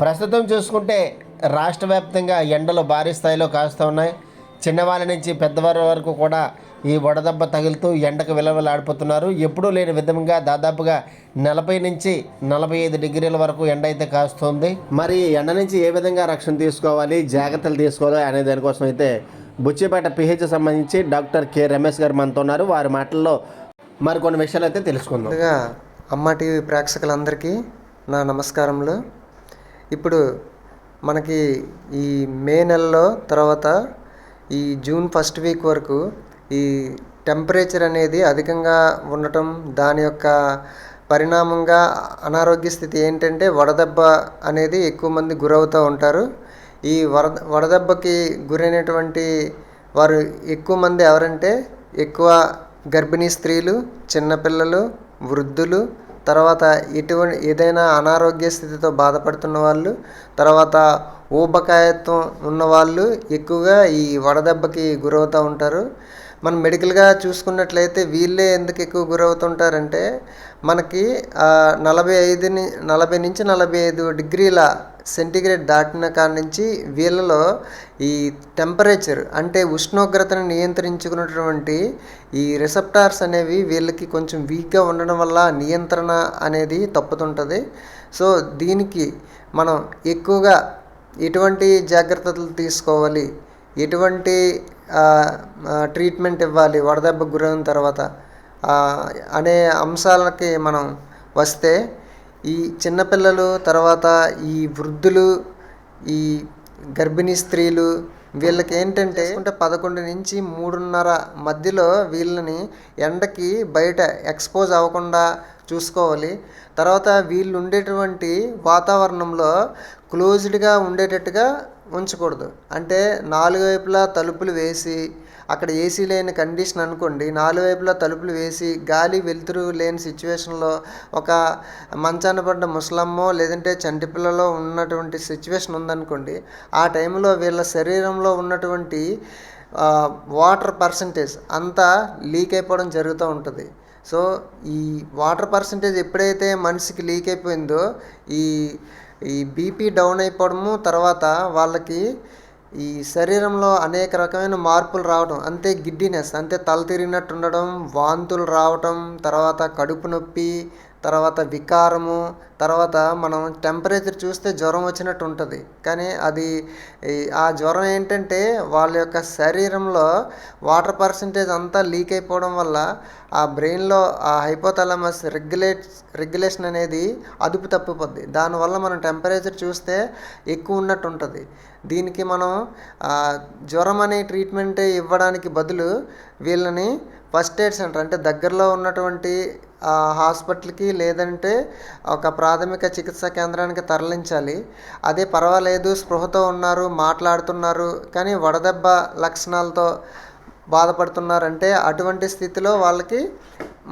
ప్రస్తుతం చూసుకుంటే రాష్ట్ర వ్యాప్తంగా ఎండలు భారీ స్థాయిలో కాస్తూ ఉన్నాయి. చిన్నవాళ్ళ నుంచి పెద్దవారి వరకు కూడా ఈ వడదెబ్బ తగులుతూ ఎండకు విలవిలాడిపోతున్నారు. ఎప్పుడూ లేని విధంగా దాదాపుగా నలభై నుంచి నలభై ఐదు డిగ్రీల వరకు ఎండ అయితే కాస్తుంది. మరి ఈ ఎండ నుంచి ఏ విధంగా రక్షణ తీసుకోవాలి జాగ్రత్తలు తీసుకోవాలి అనే దానికోసం అయితే బుచ్చిపేట పిహెచ్ సంబంధించి డాక్టర్ కె రమేష్ గారు మనతో ఉన్నారు. వారి మాటల్లో మరికొన్ని విషయాలు అయితే తెలుసుకుందాం. అమ్మ టీవీ ప్రేక్షకులందరికీ నా నమస్కారములు. ఇప్పుడు మనకి ఈ మే నెలలో తర్వాత ఈ జూన్ ఫస్ట్ వీక్ వరకు ఈ టెంపరేచర్ అనేది అధికంగా ఉండటం దాని యొక్క పరిణామంగా అనారోగ్య స్థితి ఏంటంటే వడదెబ్బ అనేది ఎక్కువ మంది గురవుతూ ఉంటారు. ఈ వడ వడదెబ్బకి గురైనటువంటి వారు ఎక్కువ మంది ఎవరంటే ఎక్కువ గర్భిణీ స్త్రీలు చిన్నపిల్లలు వృద్ధులు తర్వాత ఎటువంటి ఏదైనా అనారోగ్య స్థితితో బాధపడుతున్న వాళ్ళు తర్వాత ఊబకాయత్వం ఉన్నవాళ్ళు ఎక్కువగా ఈ వడదెబ్బకి గురవుతూ ఉంటారు. మనం మెడికల్గా చూసుకున్నట్లయితే వీళ్ళే ఎందుకు ఎక్కువ గురవుతుంటారంటే మనకి నలభై ఐదు నలభై నుంచి నలభై ఐదు డిగ్రీల సెంటీగ్రేడ్ దాటిన కాడ నుంచి వీళ్ళలో ఈ టెంపరేచర్ అంటే ఉష్ణోగ్రతను నియంత్రించుకున్నటువంటి ఈ రిసెప్టార్స్ అనేవి వీళ్ళకి కొంచెం వీక్గా ఉండడం వల్ల నియంత్రణ అనేది తప్పుతుంటుంది. సో దీనికి మనం ఎక్కువగా ఎటువంటి జాగ్రత్తలు తీసుకోవాలి? ఎటువంటి ట్రీట్మెంట్ ఇవ్వాలి? వడదెబ్బకు గురైన తర్వాత అనే అంశాలకి మనం వస్తే ఈ చిన్నపిల్లలు తర్వాత ఈ వృద్ధులు ఈ గర్భిణీ స్త్రీలు వీళ్ళకి ఏంటంటే అంటే పదకొండు నుంచి మూడున్నర మధ్యలో వీళ్ళని ఎండకి బయట ఎక్స్పోజ్ అవ్వకుండా చూసుకోవాలి. తర్వాత వీళ్ళు ఉండేటువంటి వాతావరణంలో క్లోజ్డ్గా ఉండేటట్టుగా ఉంచకూడదు. అంటే నాలుగు వైపులా తలుపులు వేసి అక్కడ ఏసీ లేని కండిషన్ అనుకోండి నాలుగు వైపులా తలుపులు వేసి గాలి వెలుతురు లేని సిచ్యువేషన్లో ఒక మంచాన పడ్డ ముసలమ్మో లేదంటే చంటిపిల్లలో ఉన్నటువంటి సిచ్యువేషన్ ఉందనుకోండి ఆ టైంలో వీళ్ళ శరీరంలో ఉన్నటువంటి వాటర్ పర్సంటేజ్ అంతా లీక్ అయిపోవడం జరుగుతూ ఉంటుంది. సో ఈ వాటర్ పర్సంటేజ్ ఎప్పుడైతే మనిషికి లీక్ అయిపోయిందో ఈ ఈ బీపీ డౌన్ అయిపోవడము తర్వాత వాళ్ళకి ఈ శరీరంలో అనేక రకమైన మార్పులు రావడం అంతే గిడ్డినెస్ అంతే తల తిరిగినట్టు ఉండడం వాంతులు రావటం తర్వాత కడుపు నొప్పి తర్వాత వికారము తర్వాత మనం టెంపరేచర్ చూస్తే జ్వరం వచ్చినట్టు ఉంటుంది. కానీ అది ఆ జ్వరం ఏంటంటే వాళ్ళ యొక్క శరీరంలో వాటర్ పర్సంటేజ్ అంతా లీక్ అయిపోవడం వల్ల ఆ బ్రెయిన్లో ఆ హైపోథాలమస్ రెగ్యులేట్ రెగ్యులేషన్ అనేది అదుపు తప్పిపోద్ది. దానివల్ల మనం టెంపరేచర్ చూస్తే ఎక్కువ ఉన్నట్టు ఉంటుంది. దీనికి మనం జ్వరం అనే ట్రీట్మెంట్ ఇవ్వడానికి బదులు వీళ్ళని ఫస్ట్ ఎయిడ్ సెంటర్ అంటే దగ్గరలో ఉన్నటువంటి హాస్పిటల్కి లేదంటే ఒక ప్రాథమిక చికిత్సా కేంద్రానికి తరలించాలి. అదే పర్వాలేదు స్పృహతో ఉన్నారు మాట్లాడుతున్నారు కానీ వడదెబ్బ లక్షణాలతో బాధపడుతున్నారంటే అటువంటి స్థితిలో వాళ్ళకి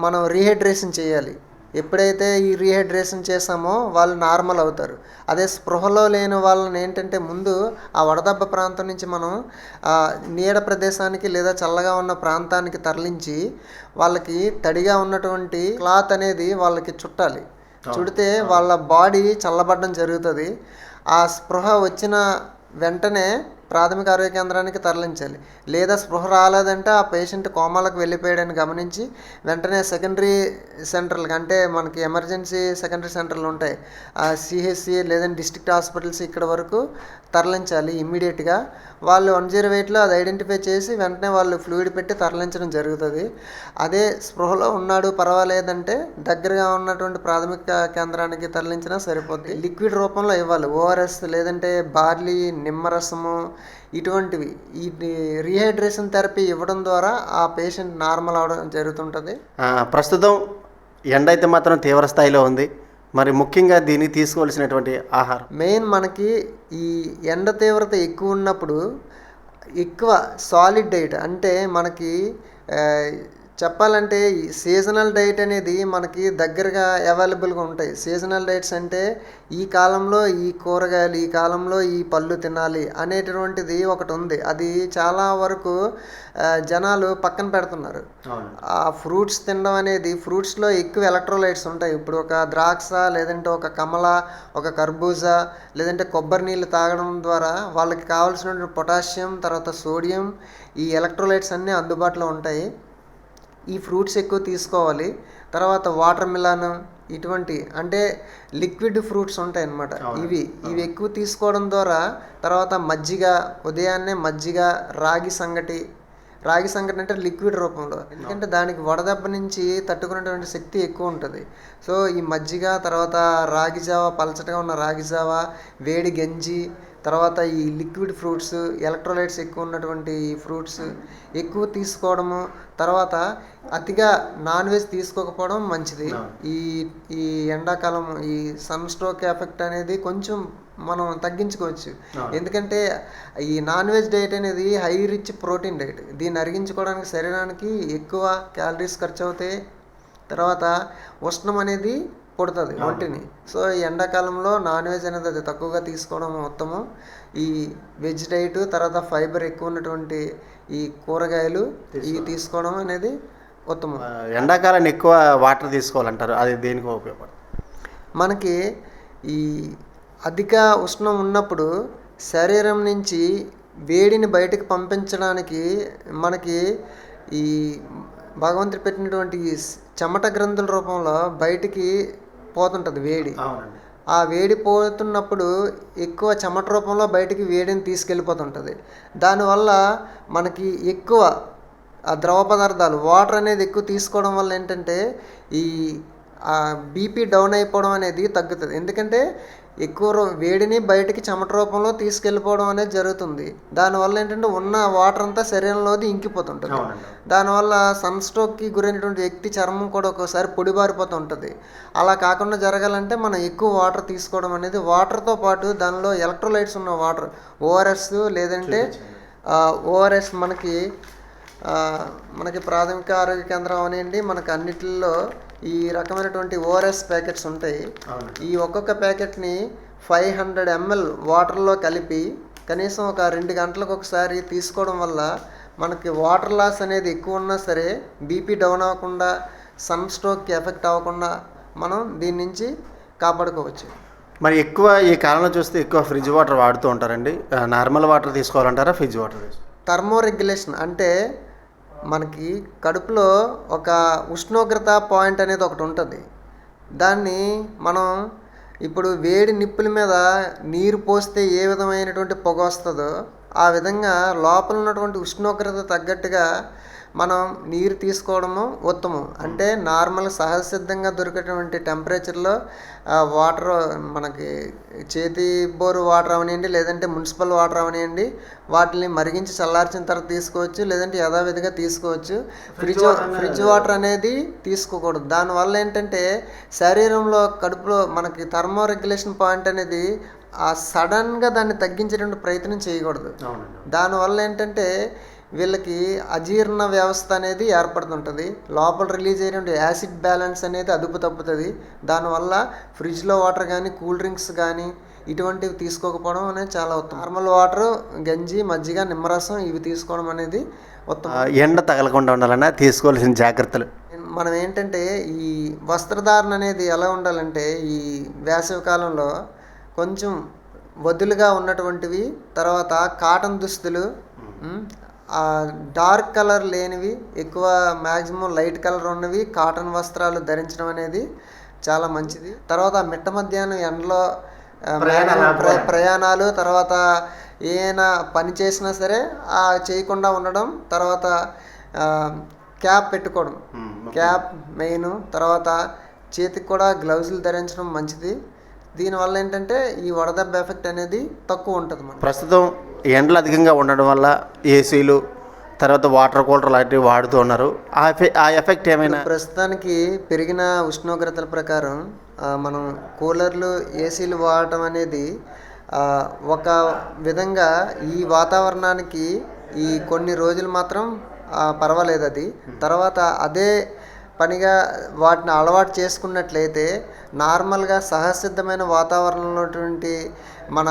మనం రీహైడ్రేషన్ చేయాలి. ఎప్పుడైతే ఈ రీహైడ్రేషన్ చేసామో వాళ్ళు నార్మల్ అవుతారు. అదే స్పృహలో లేని వాళ్ళని ఏంటంటే ముందు ఆ వడదెబ్బ ప్రాంతం నుంచి మనం ఆ, నీడ ప్రదేశానికి లేదా చల్లగా ఉన్న ప్రాంతానికి తరలించి వాళ్ళకి తడిగా ఉన్నటువంటి క్లాత్ అనేది వాళ్ళకి చుట్టాలి. చుడితే వాళ్ళ బాడీ చల్లబడడం జరుగుతుంది. ఆ స్పృహ వచ్చిన వెంటనే ప్రాథమిక ఆరోగ్య కేంద్రానికి తరలించాలి. లేదా స్పృహ రాలేదంటే ఆ పేషెంట్ కోమాలకు వెళ్ళిపోయాడని గమనించి వెంటనే సెకండరీ సెంటర్లకు అంటే మనకి ఎమర్జెన్సీ సెకండరీ సెంటర్లు ఉంటాయి. ఆ సిహెచ్సి లేదంటే డిస్ట్రిక్ట్ హాస్పిటల్స్ ఇక్కడ వరకు తరలించాలి ఇమ్మీడియట్గా. వాళ్ళు వన్ జీరో ఎయిట్లో అది ఐడెంటిఫై చేసి వెంటనే వాళ్ళు ఫ్లూయిడ్ పెట్టి తరలించడం జరుగుతుంది. అదే స్పృహలో ఉన్నాడు పర్వాలేదంటే దగ్గరగా ఉన్నటువంటి ప్రాథమిక కేంద్రానికి తరలించినా సరిపోద్ది. లిక్విడ్ రూపంలో ఇవ్వాలి. ఓఆర్ఎస్ లేదంటే బార్లీ నిమ్మరసము ఇటువంటివి. ఈ రీహైడ్రేషన్ థెరపీ ఇవ్వడం ద్వారా ఆ పేషెంట్ నార్మల్ అవడం జరుగుతుంటుంది. ప్రస్తుతం ఎండ అయితే మాత్రం తీవ్ర స్థాయిలో ఉంది. మరి ముఖ్యంగా దీనికి తీసుకోవాల్సినటువంటి ఆహారం. మెయిన్ మనకి ఈ ఎండ తీవ్రత ఎక్కువ ఉన్నప్పుడు ఎక్కువ సాలిడ్ డైట్ అంటే మనకి చెప్పాలంటే ఈ సీజనల్ డైట్ అనేది మనకి దగ్గరగా అవైలబుల్గా ఉంటాయి. సీజనల్ డైట్స్ అంటే ఈ కాలంలో ఈ కూరగాయలు ఈ కాలంలో ఈ పళ్ళు తినాలి అనేటటువంటిది ఒకటి ఉంది. అది చాలా వరకు జనాలు పక్కన పెడుతున్నారు. ఆ ఫ్రూట్స్ తినడం అనేది ఫ్రూట్స్లో ఎక్కువ ఎలక్ట్రోలైట్స్ ఉంటాయి. ఇప్పుడు ఒక ద్రాక్ష లేదంటే ఒక కమల ఒక కర్బూజా లేదంటే కొబ్బరి నీళ్ళు తాగడం ద్వారా వాళ్ళకి కావాల్సిన పొటాషియం తర్వాత సోడియం ఈ ఎలక్ట్రోలైట్స్ అన్నీ అందుబాటులో ఉంటాయి. ఈ ఫ్రూట్స్ ఎక్కువ తీసుకోవాలి. తర్వాత వాటర్ మిలాన్ ఇటువంటి అంటే లిక్విడ్ ఫ్రూట్స్ ఉంటాయి అన్నమాట ఇవి ఇవి ఎక్కువ తీసుకోవడం ద్వారా తర్వాత మజ్జిగ ఉదయాన్నే మజ్జిగ రాగి సంగటి రాగి సంగటి అంటే లిక్విడ్ రూపంలో. ఎందుకంటే దానికి వడదెబ్బ నుంచి తట్టుకునేటువంటి శక్తి ఎక్కువ ఉంటుంది. సో ఈ మజ్జిగ తర్వాత రాగి జావ పలచటగా ఉన్న రాగి జావ వేడి గంజి తర్వాత ఈ లిక్విడ్ ఫ్రూట్స్ ఎలక్ట్రోలైట్స్ ఎక్కువ ఉన్నటువంటి ఫ్రూట్స్ ఎక్కువ తీసుకోవడము తర్వాత అతిగా నాన్ వెజ్ తీసుకోకపోవడం మంచిది. ఈ ఈ ఎండాకాలం ఈ సన్ స్ట్రోక్ ఎఫెక్ట్ అనేది కొంచెం మనం తగ్గించుకోవచ్చు. ఎందుకంటే ఈ నాన్ వెజ్ డైట్ అనేది హై రిచ్ ప్రోటీన్ డైట్. దీన్ని అరిగించుకోవడానికి శరీరానికి ఎక్కువ క్యాలరీస్ ఖర్చు అవుతాయి తర్వాత ఉష్ణం అనేది పుడుతుంది ఒంటిని. సో ఈ ఎండాకాలంలో నాన్ వెజ్ అనేది అది తక్కువగా తీసుకోవడం ఉత్తమం. ఈ వెజ్ డైట్ తర్వాత ఫైబర్ ఎక్కువ ఉన్నటువంటి ఈ కూరగాయలు ఇవి తీసుకోవడం అనేది ఉత్తమం. ఎండాకాలం ఎక్కువ వాటర్ తీసుకోవాలంటారు. అది దేనికి ఉపయోగపడుతుంది? మనకి ఈ అధిక ఉష్ణం ఉన్నప్పుడు శరీరం నుంచి వేడిని బయటకు పంపించడానికి మనకి ఈ భగవంతుడు పెట్టినటువంటి చెమట గ్రంథుల రూపంలో బయటికి పోతుంటుంది వేడి. అవునండి. ఆ వేడి పోతున్నప్పుడు ఎక్కువ చెమట రూపంలో బయటికి వేడిని తీసుకెళ్ళిపోతుంటుంది. దానివల్ల మనకి ఎక్కువ ఆ ద్రవ పదార్థాలు వాటర్ అనేది ఎక్కువ తీసుకోవడం వల్ల ఏంటంటే ఈ బీపీ డౌన్ అయిపోవడం అనేది తగ్గుతుంది. ఎందుకంటే ఎక్కువ రో- వేడిని బయటికి చెమట రూపంలో తీసుకెళ్ళిపోవడం అనేది జరుగుతుంది. దానివల్ల ఏంటంటే ఉన్న వాటర్ అంతా శరీరంలోది ఇంకిపోతుంటుంది. దానివల్ల సన్ స్ట్రోక్కి గురైనటువంటి వ్యక్తి చర్మం కూడా ఒక్కోసారి పొడిబారిపోతూ ఉంటుంది అలా కాకుండా జరగాలంటే మనం ఎక్కువ వాటర్ తీసుకోవడం అనేది వాటర్తో పాటు దానిలో ఎలక్ట్రోలైట్స్ ఉన్న వాటర్ ఓఆర్ఎస్ లేదంటే ఓఆర్ఎస్ మనకి మనకి ప్రాథమిక ఆరోగ్య కేంద్రం అవనివ్వండి మనకి అన్నిటిల్లో ఈ రకమైనటువంటి ఓఆర్ఎస్ ప్యాకెట్స్ ఉంటాయి. ఈ ఒక్కొక్క ప్యాకెట్ని ఫైవ్ హండ్రెడ్ ఎంఎల్ వాటర్లో కలిపి కనీసం ఒక రెండు గంటలకు ఒకసారి తీసుకోవడం వల్ల మనకి వాటర్ లాస్ అనేది ఎక్కువ ఉన్నా సరే బీపీ డౌన్ అవ్వకుండా సన్ స్ట్రోక్కి ఎఫెక్ట్ అవ్వకుండా మనం దీని నుంచి కాపాడుకోవచ్చు. మరి ఎక్కువ ఈ కాలంలో చూస్తే ఎక్కువ ఫ్రిడ్జ్ వాటర్ వాడుతూ ఉంటారండి. నార్మల్ వాటర్ తీసుకోవాలంటారా ఫ్రిడ్జ్ వాటర్ థర్మో రెగ్యులేషన్ అంటే మనకి కడుపులో ఒక ఉష్ణోగ్రత పాయింట్ అనేది ఒకటి ఉంటుంది. దాన్ని మనం ఇప్పుడు వేడి నిప్పుల మీద నీరు పోస్తే ఏ విధమైనటువంటి పొగ వస్తుందో ఆ విధంగా లోపల ఉన్నటువంటి ఉష్ణోగ్రత తగ్గట్టుగా మనం నీరు తీసుకోవడము ఉత్తమం. అంటే నార్మల్ సహజ సిద్ధంగా దొరికేటువంటి టెంపరేచర్లో వాటర్ మనకి చేతి బోరు వాటర్ అవనివ్వండి లేదంటే మున్సిపల్ వాటర్ అవనివ్వండి వాటిని మరిగించి చల్లార్చిన తర్వాత తీసుకోవచ్చు లేదంటే యథావిధిగా తీసుకోవచ్చు. ఫ్రిడ్జ్ ఫ్రిడ్జ్ వాటర్ అనేది తీసుకోకూడదు. దానివల్ల ఏంటంటే శరీరంలో కడుపులో మనకి థర్మో రెగ్యులేషన్ పాయింట్ అనేది ఆ సడన్గా దాన్ని తగ్గించేటువంటి ప్రయత్నం చేయకూడదు. దానివల్ల ఏంటంటే వీళ్ళకి అజీర్ణ వ్యవస్థ అనేది ఏర్పడుతుంటుంది. లోపల రిలీజ్ అయినటువంటి యాసిడ్ బ్యాలెన్స్ అనేది అదుపు తప్పుతుంది. దానివల్ల ఫ్రిడ్జ్లో వాటర్ కానీ కూల్ డ్రింక్స్ కానీ ఇటువంటివి తీసుకోకపోవడం అనేది చాలా ఉత్తమం. నార్మల్ వాటర్ గంజి మజ్జిగ నిమ్మరసం ఇవి తీసుకోవడం అనేది ఉత్తమం. ఎండ తగలకుండా ఉండాలన్నా తీసుకోవాల్సిన జాగ్రత్తలు. మనం ఏంటంటే ఈ వస్త్రధారణ అనేది ఎలా ఉండాలంటే ఈ వేసవి కాలంలో కొంచెం వదులుగా ఉన్నటువంటివి తర్వాత కాటన్ దుస్తులు డార్క్ కలర్ లేనివి ఎక్కువ మ్యాక్సిమం లైట్ కలర్ ఉన్నవి కాటన్ వస్త్రాలు ధరించడం అనేది చాలా మంచిది. తర్వాత మిట్ట మధ్యాహ్నం ఎండలో ప్రయాణాలు ప్ర- ప్రయాణాలు తర్వాత ఏమైనా పని చేసినా సరే ఆ చేయకుండా ఉండడం తర్వాత క్యాప్ పెట్టుకోవడం. క్యాప్ మెయిన్ తర్వాత చేతికి కూడా గ్లౌజులు ధరించడం మంచిది. దీనివల్ల ఏంటంటే ఈ వడదెబ్బ ఎఫెక్ట్ అనేది తక్కువ ఉంటుంది మనకి. ప్రస్తుతం ఎండలు అధికంగా ఉండడం వల్ల ఏసీలు తర్వాత వాటర్ కూలర్ లాంటివి వాడుతూ ఉన్నారు. ఆ ఎఫె- ఆ ఎఫెక్ట్ ఏమైనా? ప్రస్తుతానికి పెరిగిన ఉష్ణోగ్రతల ప్రకారం మనం కూలర్లు ఏసీలు వాడటం అనేది ఒక విధంగా ఈ వాతావరణానికి ఈ కొన్ని రోజులు మాత్రం పర్వాలేదు అది. తర్వాత అదే పనిగా వాటిని అలవాటు చేసుకున్నట్లయితే నార్మల్గా సహజసిద్ధమైన వాతావరణంలో ఉన్నటువంటి మన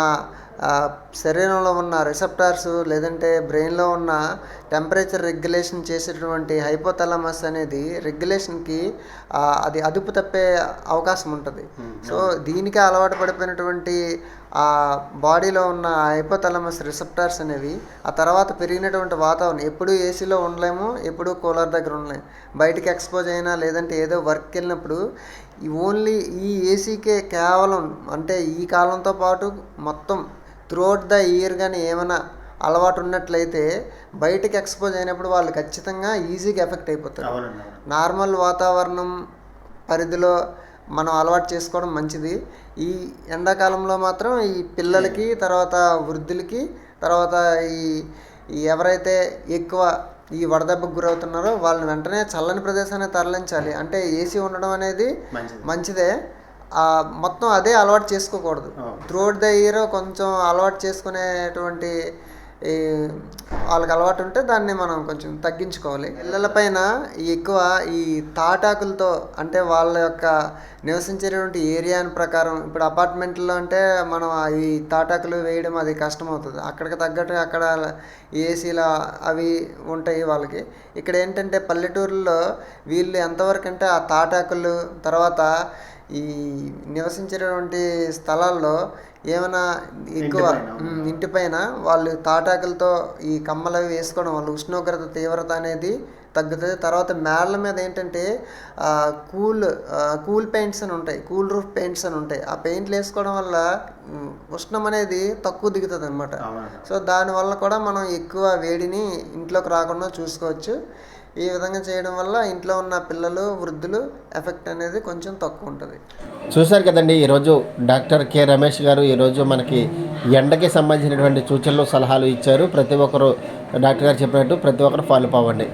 శరీరంలో ఉన్న రిసెప్టార్స్ లేదంటే బ్రెయిన్లో ఉన్న టెంపరేచర్ రెగ్యులేషన్ చేసేటువంటి హైపోథాలమస్ అనేది రెగ్యులేషన్కి అది అదుపు తప్పే అవకాశం ఉంటుంది. సో దీనికి అలవాటు పడిపోయినటువంటి ఆ బాడీలో ఉన్న హైపోథాలమస్ రిసెప్టార్స్ అనేవి ఆ తర్వాత పెరిగినటువంటి వాతావరణం ఎప్పుడు ఏసీలో ఉండలేము ఎప్పుడు కూలర్ దగ్గర ఉండలేము. బయటికి ఎక్స్పోజ్ అయినా లేదంటే ఏదో వర్క్కి వెళ్ళినప్పుడు ఓన్లీ ఈ ఏసీకే కేవలం అంటే ఈ కాలంతో పాటు మొత్తం త్రూఅవుట్ ద ఇయర్ కానీ ఏమైనా అలవాటు ఉన్నట్లయితే బయటికి ఎక్స్పోజ్ అయినప్పుడు వాళ్ళు ఖచ్చితంగా ఈజీగా ఎఫెక్ట్ అయిపోతారు. నార్మల్ వాతావరణం పరిధిలో మనం అలవాటు చేసుకోవడం మంచిది. ఈ ఎండాకాలంలో మాత్రం ఈ పిల్లలకి తర్వాత వృద్ధులకి తర్వాత ఈ ఈ ఎవరైతే ఎక్కువ ఈ వడదెబ్బకు గురవుతున్నారో వాళ్ళని వెంటనే చల్లని ప్రదేశాన్ని తరలించాలి. అంటే ఏసీ ఉండడం అనేది మంచిది. మొత్తం అదే అలవాటు చేసుకోకూడదు. త్రూఅవుట్ ద ఇయర్ కొంచెం అలవాటు చేసుకునేటువంటి ఈ వాళ్ళకి అలవాటు ఉంటే దాన్ని మనం కొంచెం తగ్గించుకోవాలి. పిల్లల పైన ఈ ఎక్కువ ఈ తాటాకులతో అంటే వాళ్ళ యొక్క నివసించేటువంటి ఏరియాని ప్రకారం ఇప్పుడు అపార్ట్మెంట్లో అంటే మనం ఈ తాటాకులు వేయడం అది కష్టం అవుతుంది అక్కడికి తగ్గట్టు అక్కడ ఏసీలు అవి ఉంటాయి వాళ్ళకి. ఇక్కడ ఏంటంటే పల్లెటూరులో వీళ్ళు ఎంతవరకు అంటే ఆ తాటాకులు తర్వాత ఈ నివసించేటువంటి స్థలాల్లో ఏమైనా ఎక్కువ ఉమ్, ఇంటి పైన వాళ్ళు తాటాకులతో ఈ కమ్మలు అవి వేసుకోవడం వల్ల ఉష్ణోగ్రత తీవ్రత అనేది తగ్గుతుంది. తర్వాత మేళ్ళ మీద ఏంటంటే కూల్ కూల్ పెయింట్స్ అని ఉంటాయి. కూల్ రూఫ్ పెయింట్స్ అని ఉంటాయి. ఆ పెయింట్లు వేసుకోవడం వల్ల ఉష్ణం అనేది తక్కువ దిగుతుంది అనమాట సో దానివల్ల కూడా మనం ఎక్కువ వేడిని ఇంట్లోకి రాకుండా చూసుకోవచ్చు. ఈ విధంగా చేయడం వల్ల ఇంట్లో ఉన్న పిల్లలు వృద్ధులు ఎఫెక్ట్ అనేది కొంచెం తక్కువ ఉంటుంది. చూశారు కదండి ఈరోజు డాక్టర్ కె రమేష్ గారు ఈరోజు మనకి ఎండకి సంబంధించినటువంటి సూచనలు సలహాలు ఇచ్చారు. ప్రతి ఒక్కరు డాక్టర్ గారు చెప్పినట్టు ప్రతి ఒక్కరు ఫాలో అవ్వండి.